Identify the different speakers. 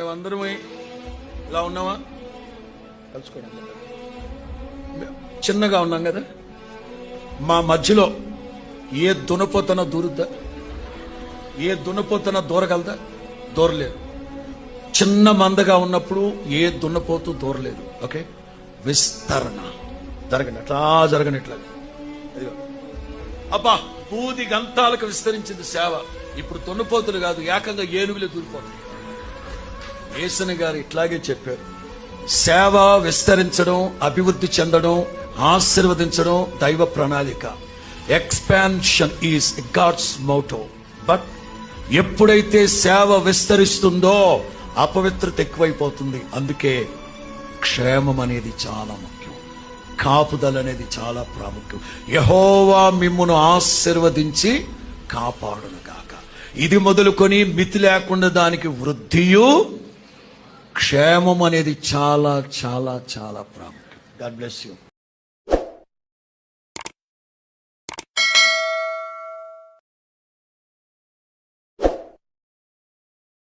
Speaker 1: ఇలా ఉన్నావా కలుసుకోండి. చిన్నగా ఉన్నాం కదా? మా మధ్యలో ఏ దునపోతన దూరుద్దా? ఏ దున్నపోతన దూరగలదా? దూరలేదు. చిన్న మందగా ఉన్నప్పుడు ఏ దున్నపోతూ దూరలేదు. ఓకే? విస్తరణ. జరగండి. అట్లా జరగని ఇట్లా. అబ్బా బూది గంతాలకు విస్తరించింది సేవ. ఇప్పుడు దున్నపోతులు కాదు ఏకంగా ఏనుగులే దూరిపోతుంది యేసుని గారు ఇట్లాగే చెప్పారు. సేవ విస్తరించడం అభివృద్ధి చెందడం ఆశీర్వదించడం దైవ ప్రణాళిక. Expansion is God's motto but ఎప్పుడైతే సేవ విస్తరిస్తుందో అపవిత్రత ఎక్కువైపోతుంది. అందుకే క్షేమం అనేది చాలా ముఖ్యం. కాపుదల అనేది చాలా ప్రాముఖ్యం. యహోవా మిమ్మును ఆశీర్వదించి కాపాడును కాక ఇది మొదలుకొని మితి లేకుండా దానికి వృద్ధియు క్షేమం అనేది చాలా చాలా చాలా ప్రాముఖ్యం. God bless you